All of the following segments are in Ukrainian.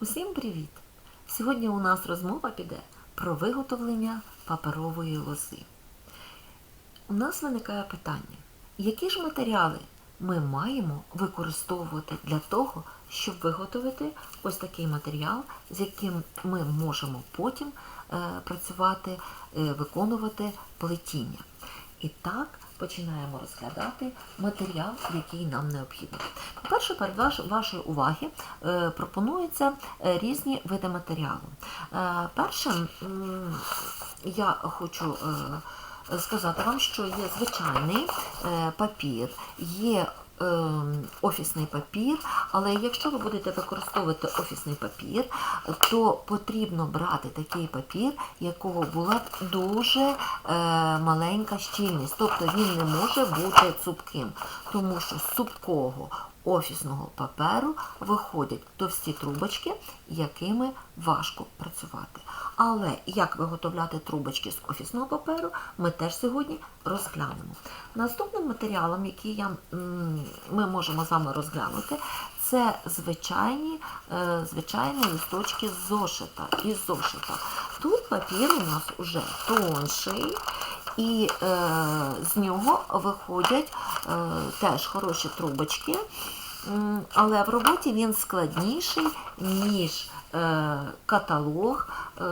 Усім привіт! Сьогодні у нас розмова піде про виготовлення паперової лози. У нас виникає питання, які ж матеріали ми маємо використовувати для того, щоб виготовити ось такий матеріал, з яким ми можемо потім е, працювати, е, виконувати плетіння. І так починаємо розглядати матеріал, який нам необхідний. По-перше, перед ваш, вашої уваги е, пропонуються е, різні види матеріалу. Е, першим я хочу сказати вам, що є звичайний папір, є офісний папір, але якщо ви будете використовувати офісний папір, то потрібно брати такий папір, якого була дуже е, маленька щільність, тобто він не може бути цупким, тому що з цупкого офісного паперу виходять товсті трубочки, якими важко працювати. Але як виготовляти трубочки з офісного паперу, ми теж сьогодні розглянемо. Наступним матеріалом, який я, ми можемо з вами розглянути, це звичайні, е, звичайні листочки з зошита, із зошита. Тут папір у нас уже тонший, і е, з нього виходять теж хороші трубочки, але в роботі він складніший, ніж е, каталог. Е,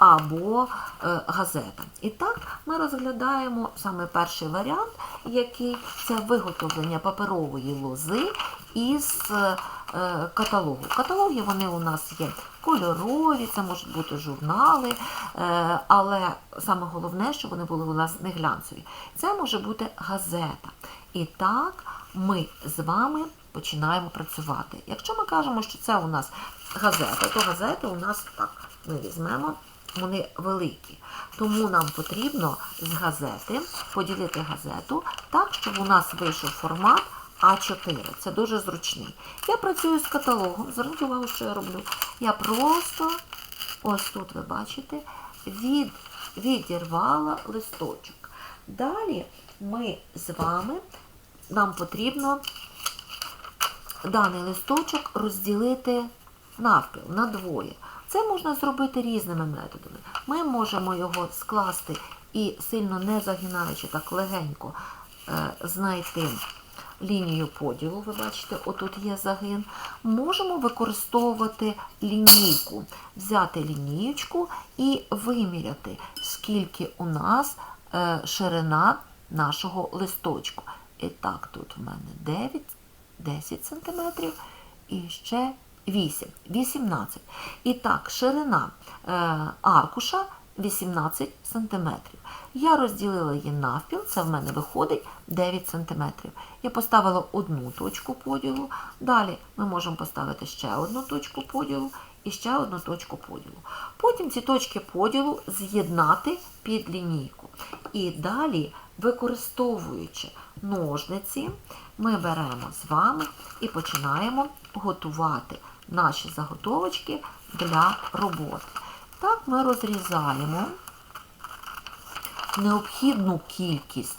або е, газета. І так ми розглядаємо саме перший варіант, який це виготовлення паперової лози із е, каталогу. Каталоги вони у нас є кольорові, це можуть бути журнали, е, але саме головне, щоб вони були у нас не глянцеві. Це може бути газета. І так ми з вами починаємо працювати. Якщо ми кажемо, що це у нас газета, то газети у нас так ми візьмемо вони великі. Тому нам потрібно з газети поділити газету так, щоб у нас вийшов формат А4. Це дуже зручний. Я працюю з каталогом. Зверніть увагу, що я роблю. Я просто, ось тут ви бачите, від, відірвала листочок. Далі ми з вами, нам потрібно даний листочок розділити навпіл, на двоє. Це можна зробити різними методами. Ми можемо його скласти і сильно не загинаючи, так легенько е, знайти лінію поділу. Ви бачите, отут є загин. Можемо використовувати лінійку, взяти лінієчку і виміряти, скільки у нас е, ширина нашого листочку. І так, тут в мене 9, 10 см і ще 8, 18. І так, ширина е, аркуша 18 см. Я розділила її навпіл, це в мене виходить 9 см. Я поставила одну точку поділу. Далі ми можемо поставити ще одну точку поділу і ще одну точку поділу. Потім ці точки поділу з'єднати під лінійку. І далі, використовуючи ножниці, ми беремо з вами і починаємо готувати наші заготовочки для роботи. Так ми розрізаємо необхідну кількість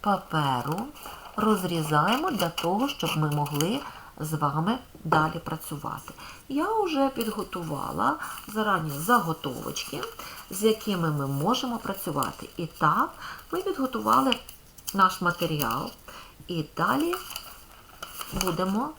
паперу, розрізаємо для того, щоб ми могли з вами далі працювати. Я вже підготувала зарані заготовочки, з якими ми можемо працювати. І так, ми підготували наш матеріал і далі будемо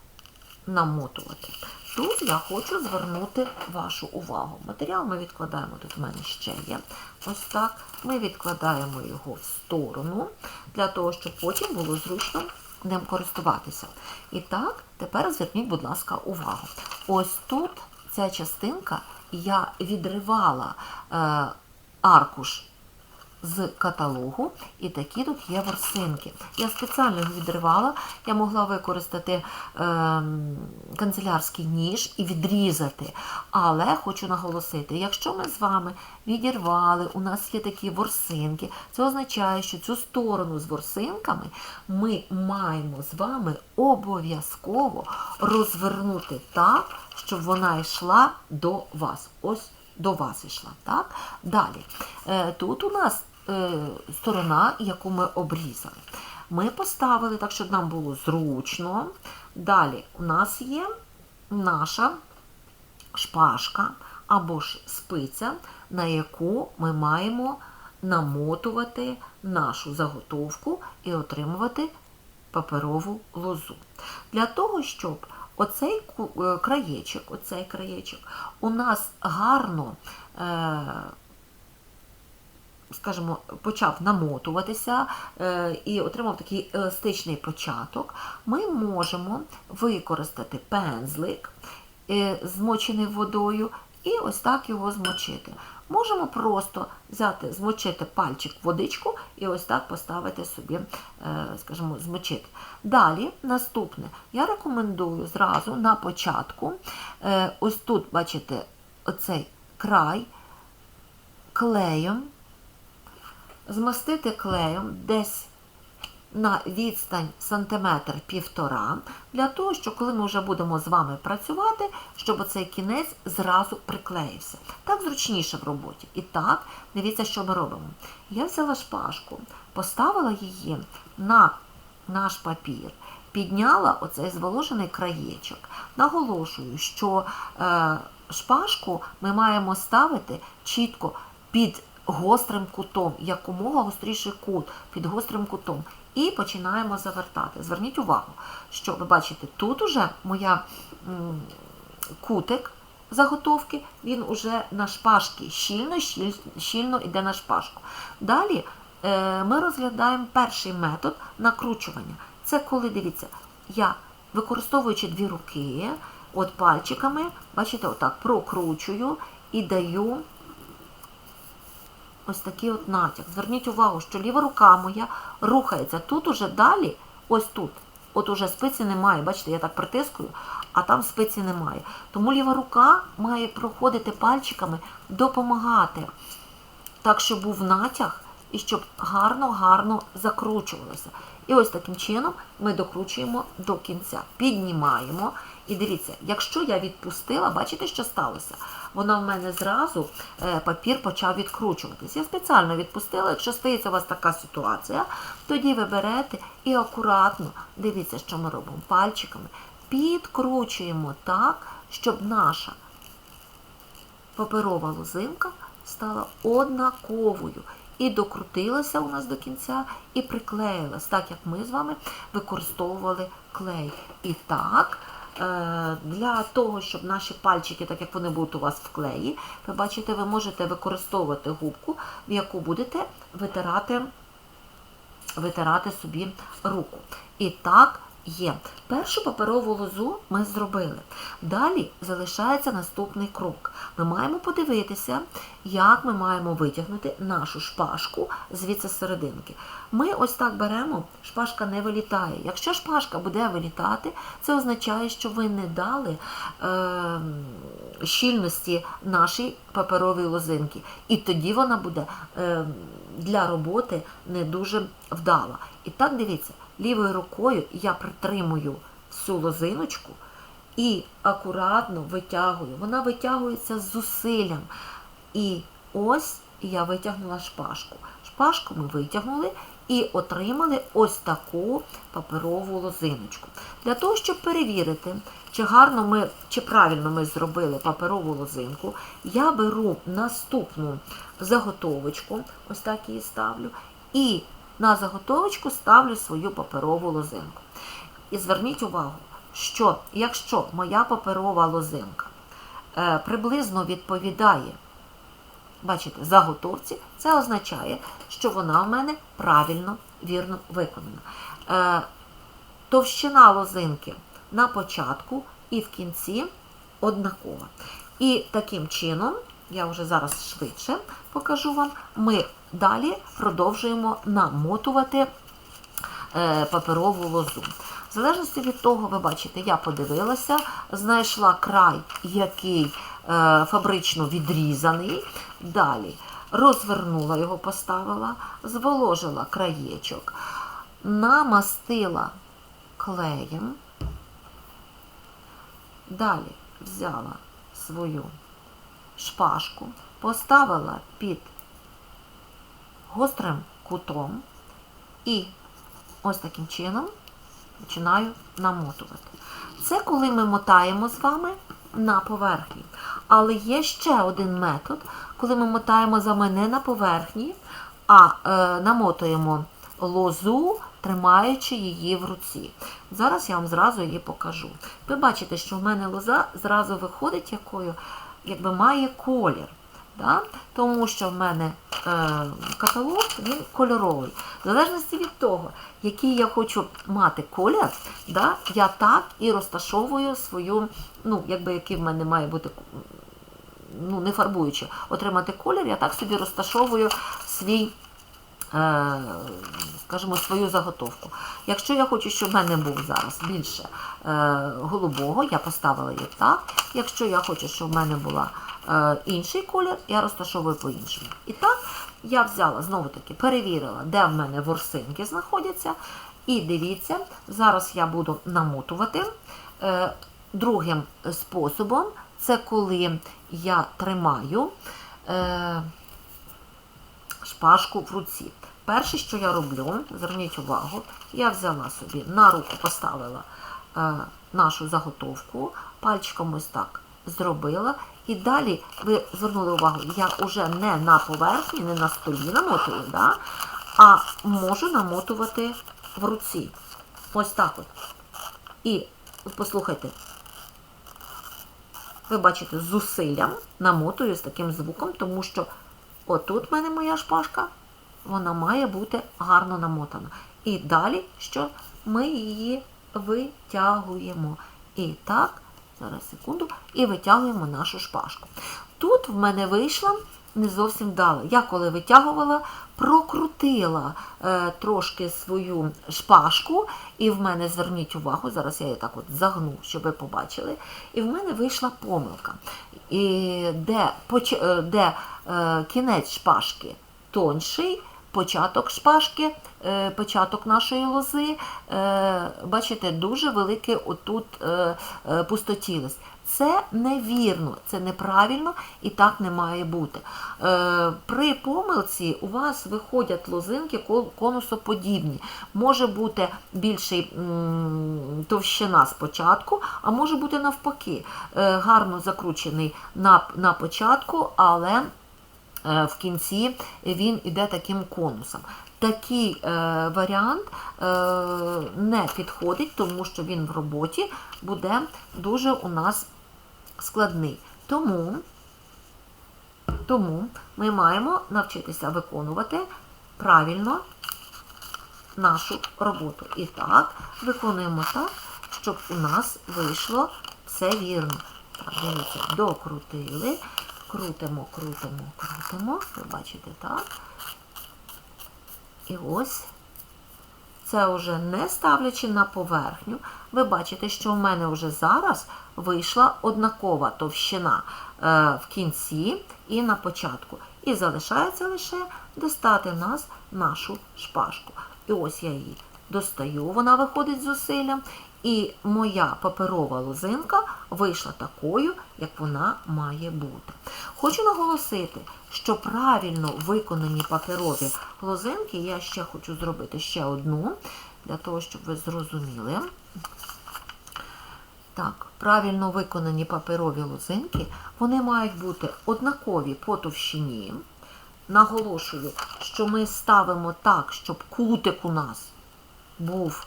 намотувати. Тут я хочу звернути вашу увагу. Матеріал ми відкладаємо, тут в мене ще є. Ось так. Ми відкладаємо його в сторону, для того, щоб потім було зручно ним користуватися. І так, тепер зверніть, будь ласка, увагу. Ось тут ця частинка я відривала е, аркуш з каталогу, і такі тут є ворсинки. Я спеціально його відривала, я могла використати е, канцелярський ніж і відрізати. Але хочу наголосити, якщо ми з вами відірвали, у нас є такі ворсинки, це означає, що цю сторону з ворсинками ми маємо з вами обов'язково розвернути так, щоб вона йшла до вас. Ось до вас йшла. Так? Далі. Е, Тут у нас сторона, яку ми обрізали. Ми поставили так, щоб нам було зручно. Далі у нас є наша шпажка або ж спиця, на яку ми маємо намотувати нашу заготовку і отримувати паперову лозу. Для того, щоб оцей е, краєчок, оцей краєчок у нас гарно, е, скажімо, почав намотуватися е, і отримав такий еластичний початок, ми можемо використати пензлик, е, змочений водою, і ось так його змочити. Можемо просто взяти, змочити пальчик в водичку і ось так поставити собі, е, скажімо, змочити. Далі, наступне, я рекомендую зразу на початку, ось тут, бачите, оцей край клеєм, змастити клеєм десь на відстань сантиметр півтора, для того, що коли ми вже будемо з вами працювати, щоб оцей кінець зразу приклеївся. Так зручніше в роботі. І так, дивіться, що ми робимо. Я взяла шпажку, поставила її на наш папір, підняла оцей зволожений краєчок. Наголошую, що е, шпажку ми маємо ставити чітко під гострим кутом, якомога гостріший кут під гострим кутом. І починаємо завертати. Зверніть увагу, що ви бачите, тут уже моя кутик заготовки, він уже на шпажки щільно, щіль- щільно йде на шпажку. Далі е, ми розглядаємо перший метод накручування. Це коли, дивіться, я використовуючи дві руки, от пальчиками, бачите, отак прокручую і даю ось такий от натяк. Зверніть увагу, що ліва рука моя рухається. Тут уже далі, ось тут. От уже спиці немає. Бачите, я так притискую, а там спиці немає. Тому ліва рука має проходити пальчиками, допомагати. Так, щоб був натяг і щоб гарно-гарно закручувалося. І ось таким чином ми докручуємо до кінця, піднімаємо. І дивіться, якщо я відпустила, бачите, що сталося? Воно в мене зразу е, папір почав відкручуватись. Я спеціально відпустила. Якщо стається у вас така ситуація, тоді ви берете і акуратно дивіться, що ми робимо пальчиками. Підкручуємо так, щоб наша паперова лозинка стала однаковою і докрутилася у нас до кінця, і приклеїлась, так як ми з вами використовували клей. І так, для того, щоб наші пальчики, так як вони будуть у вас в клеї, ви бачите, ви можете використовувати губку, в яку будете витирати, витирати собі руку. І так, Є. Першу паперову лозу ми зробили. Далі залишається наступний крок. Ми маємо подивитися, як ми маємо витягнути нашу шпажку звідси серединки. Ми ось так беремо, шпажка не вилітає. Якщо шпажка буде вилітати, це означає, що ви не дали е, щільності нашій паперовій лозинки. І тоді вона буде е, для роботи не дуже вдала. І так дивіться, лівою рукою я притримую всю лозиночку і акуратно витягую. Вона витягується з зусиллям. І ось я витягнула шпажку. Шпажку ми витягнули і отримали ось таку паперову лозиночку. Для того, щоб перевірити, чи гарно ми, чи правильно ми зробили паперову лозинку, я беру наступну заготовочку, ось так її ставлю, і на заготовочку ставлю свою паперову лозинку. І зверніть увагу, що якщо моя паперова лозинка е, приблизно відповідає, бачите, заготовці, це означає, що вона в мене правильно, вірно виконана. Е, товщина лозинки на початку і в кінці однакова. І таким чином, я вже зараз швидше покажу вам, ми далі продовжуємо намотувати е, паперову лозу. В залежності від того, ви бачите, я подивилася, знайшла край, який е, фабрично відрізаний. Далі розвернула його, поставила, зволожила краєчок, намастила клеєм. Далі взяла свою шпажку, поставила під гострим кутом і ось таким чином починаю намотувати. Це коли ми мотаємо з вами на поверхні. Але є ще один метод, коли ми мотаємо з вами не на поверхні, а е, намотуємо лозу, тримаючи її в руці. Зараз я вам зразу її покажу. Ви бачите, що в мене лоза зразу виходить якою, якби має колір. Да? Тому що в мене е, каталог він кольоровий. В залежності від того, який я хочу мати колір, да, я так і розташовую свою, ну, якби який в мене має бути, ну, не фарбуючи, отримати колір, я так собі розташовую свій. Е, Скажімо, свою заготовку. Якщо я хочу, щоб в мене був зараз більше е, голубого, я поставила її так. Якщо я хочу, щоб в мене була е, інший колір, я розташовую по-іншому. І так, я взяла, знову таки, перевірила, де в мене ворсинки знаходяться. І дивіться, зараз я буду намотувати. Другим способом це коли я тримаю шпажку в руці. Перше, що я роблю, зверніть увагу, я взяла собі на руку, поставила е, нашу заготовку, пальчиком ось так зробила. І далі ви звернули увагу, я вже не на поверхні, не на столі намотую, да? а можу намотувати в руці. Ось так от. І послухайте, ви бачите, зусиллям намотую з таким звуком, тому що отут в мене моя шпажка, вона має бути гарно намотана. І далі, що ми її витягуємо. І так, зараз секунду, і витягуємо нашу шпажку. Тут в мене вийшла не зовсім вдало. Я коли витягувала, прокрутила е, трошки свою шпажку, і в мене, зверніть увагу, зараз я її так от загну, щоб ви побачили, і в мене вийшла помилка. І де, поч... е, де е, кінець шпажки тонший, початок шпажки, е, початок нашої лози, е, бачите, дуже великий отут е, пустотілість. Це невірно, це неправильно і так не має бути. При помилці у вас виходять лозинки конусоподібні. Може бути більший товщина спочатку, а може бути навпаки. Гарно закручений на, початку, але в кінці він іде таким конусом. Такий е, варіант е, не підходить, тому що він в роботі буде дуже у нас складний. Тому, тому ми маємо навчитися виконувати правильно нашу роботу. І так, виконуємо так, щоб у нас вийшло все вірно. Так, дивіться, докрутили, крутимо, крутимо, крутимо. Ви бачите, так. І ось це вже не ставлячи на поверхню, ви бачите, що в мене вже зараз вийшла однакова товщина е, в кінці і на початку. І залишається лише достати нас нашу шпажку. І ось я її достаю, вона виходить з зусиллям. І моя паперова лозинка вийшла такою, як вона має бути. Хочу наголосити, що правильно виконані паперові лозинки, я ще хочу зробити ще одну, для того, щоб ви зрозуміли. Так, правильно виконані паперові лозинки, вони мають бути однакові по товщині. Наголошую, що ми ставимо так, щоб кутик у нас був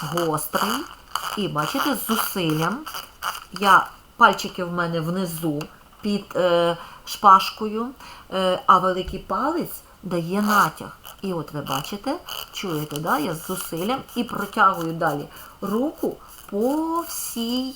гострий. І бачите, з зусиллям я пальчики в мене внизу під е, шпажкою, е, а великий палець дає натяг. І от ви бачите, чуєте, да? я з зусиллям і протягую далі руку по всій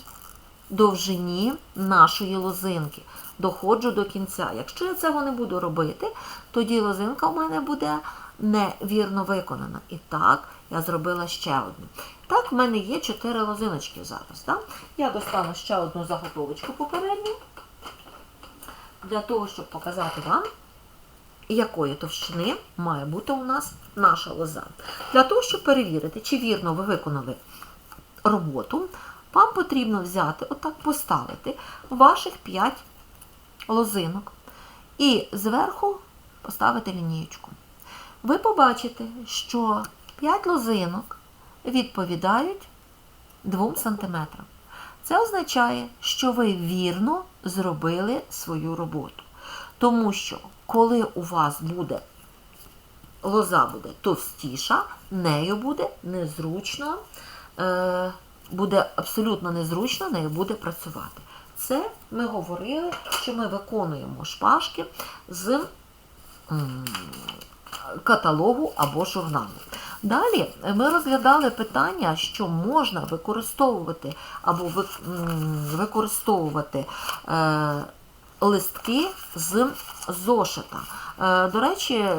довжині нашої лозинки. Доходжу до кінця. Якщо я цього не буду робити, тоді лозинка в мене буде невірно виконана. І так, я зробила ще одну. Так, в мене є 4 лозиночки зараз. Так? Я достану ще одну заготовочку попередню, для того, щоб показати вам, якої товщини має бути у нас наша лоза. Для того, щоб перевірити, чи вірно ви виконали роботу, вам потрібно взяти, отак поставити ваших 5 лозинок і зверху поставити лінієчку. Ви побачите, що 5 лозинок відповідають 2 см. Це означає, що ви вірно зробили свою роботу. Тому що, коли у вас буде лоза буде товстіша, нею буде незручно, е, буде абсолютно незручно нею буде працювати. Це ми говорили, що ми виконуємо шпажки з каталогу або журналу. Далі ми розглядали питання, що можна використовувати або використовувати е, листки з зошита. Е, До речі, е,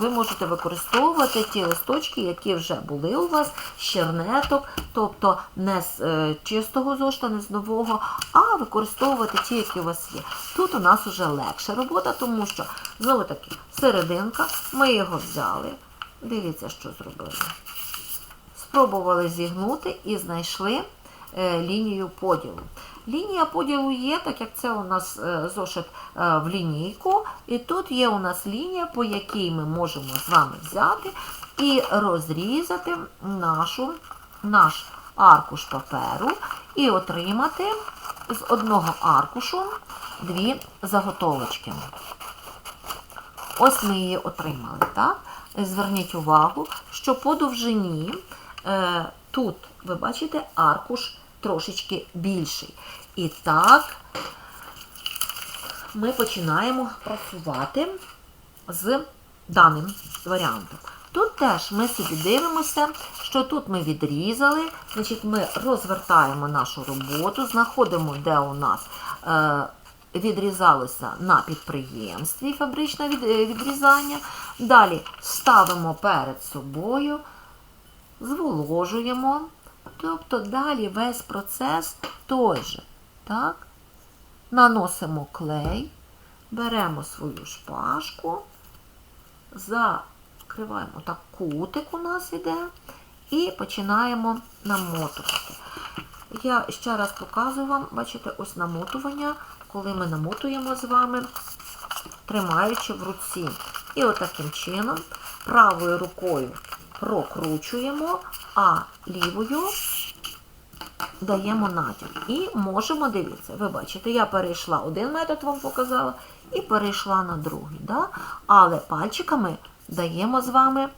ви можете використовувати ті листочки, які вже були у вас з чернеток, тобто не з е, чистого зошита, не з нового, а використовувати ті, які у вас є. Тут у нас вже легша робота, тому що, знову таки, серединка, ми його взяли. Дивіться, що зробили. Спробували зігнути і знайшли е, лінію поділу. Лінія поділу є, так як це у нас е, зошит е, в лінійку, і тут є у нас лінія, по якій ми можемо з вами взяти і розрізати нашу, наш аркуш паперу і отримати з одного аркушу дві заготовочки. Ось ми її отримали. Так? Зверніть увагу, що по довжині е, тут, ви бачите, аркуш трошечки більший. І так ми починаємо працювати з даним варіантом. Тут теж ми собі дивимося, що тут ми відрізали, значить ми розвертаємо нашу роботу, знаходимо, де у нас е, відрізалося на підприємстві фабричне е, відрізання. Далі ставимо перед собою, зволожуємо. Тобто далі весь процес той же. Так? Наносимо клей, беремо свою шпажку, закриваємо так кутик у нас іде, і починаємо намотувати. Я ще раз показую вам, бачите, ось намотування, коли ми намотуємо з вами, тримаючи в руці. І отаким чином правою рукою прокручуємо, а лівою даємо натяг. І можемо, дивіться, ви бачите, я перейшла один метод, вам показала, і перейшла на другий. Да? Але пальчиками даємо з вами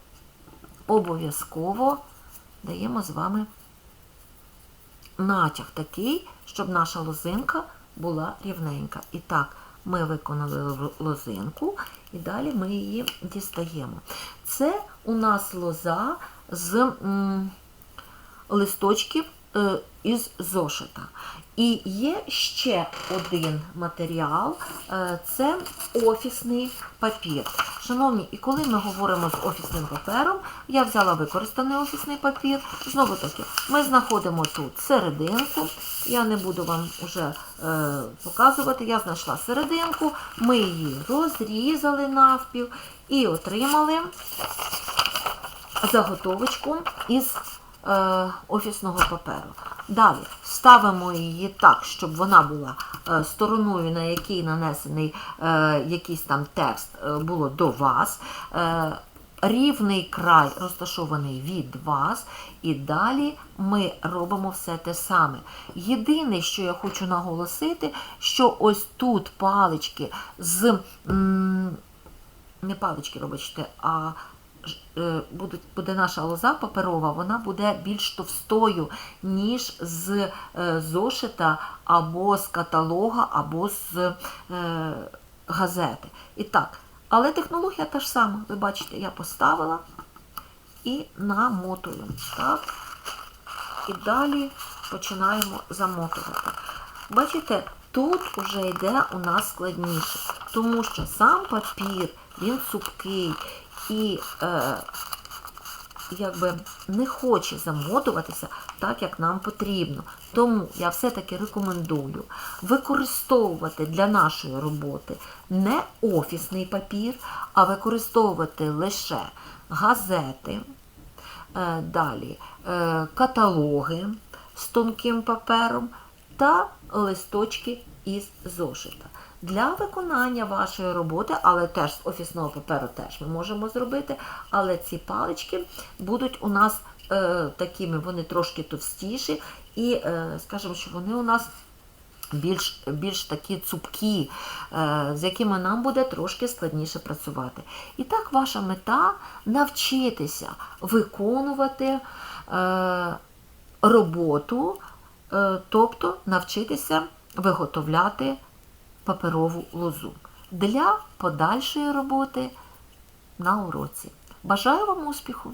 обов'язково даємо з вами натяг такий, щоб наша лозинка була рівненька. І так, ми виконали лозинку, і далі ми її дістаємо. Це у нас лоза з листочків е, із зошита. І є ще один матеріал е, це офісний папір. Шановні, і коли ми говоримо з офісним папером, я взяла використаний офісний папір. Знову таки, ми знаходимо тут серединку. Я не буду вам вже е, показувати. Я знайшла серединку, ми її розрізали навпіл і отримали заготовочку із офісного паперу. Далі ставимо її так, щоб вона була е, стороною, на якій нанесений е, якийсь там текст е, було до вас. Е, Рівний край розташований від вас, і далі ми робимо все те саме. Єдине, що я хочу наголосити, що ось тут палички з не палички, вибачте, а е, буде наша лоза паперова, вона буде більш товстою, ніж з е, зошита або з каталога, або з е, газети. І так, але технологія та ж сама. Ви бачите, я поставила і намотую. Так? І далі починаємо замотувати. Бачите, тут вже йде у нас складніше, тому що сам папір, він цупкий і е, якби не хоче замотуватися так, як нам потрібно. Тому я все-таки рекомендую використовувати для нашої роботи не офісний папір, а використовувати лише газети, Е, Далі е, каталоги з тонким папером та листочки із зошита. Для виконання вашої роботи, але теж з офісного паперу теж ми можемо зробити, але ці палички будуть у нас е, такими, вони трошки товстіші, і е, скажімо, що вони у нас більш, більш такі цупкі, е, з якими нам буде трошки складніше працювати. І так, ваша мета навчитися виконувати е, роботу, е, тобто навчитися виготовляти паперову лозу для подальшої роботи на уроці. Бажаю вам успіху!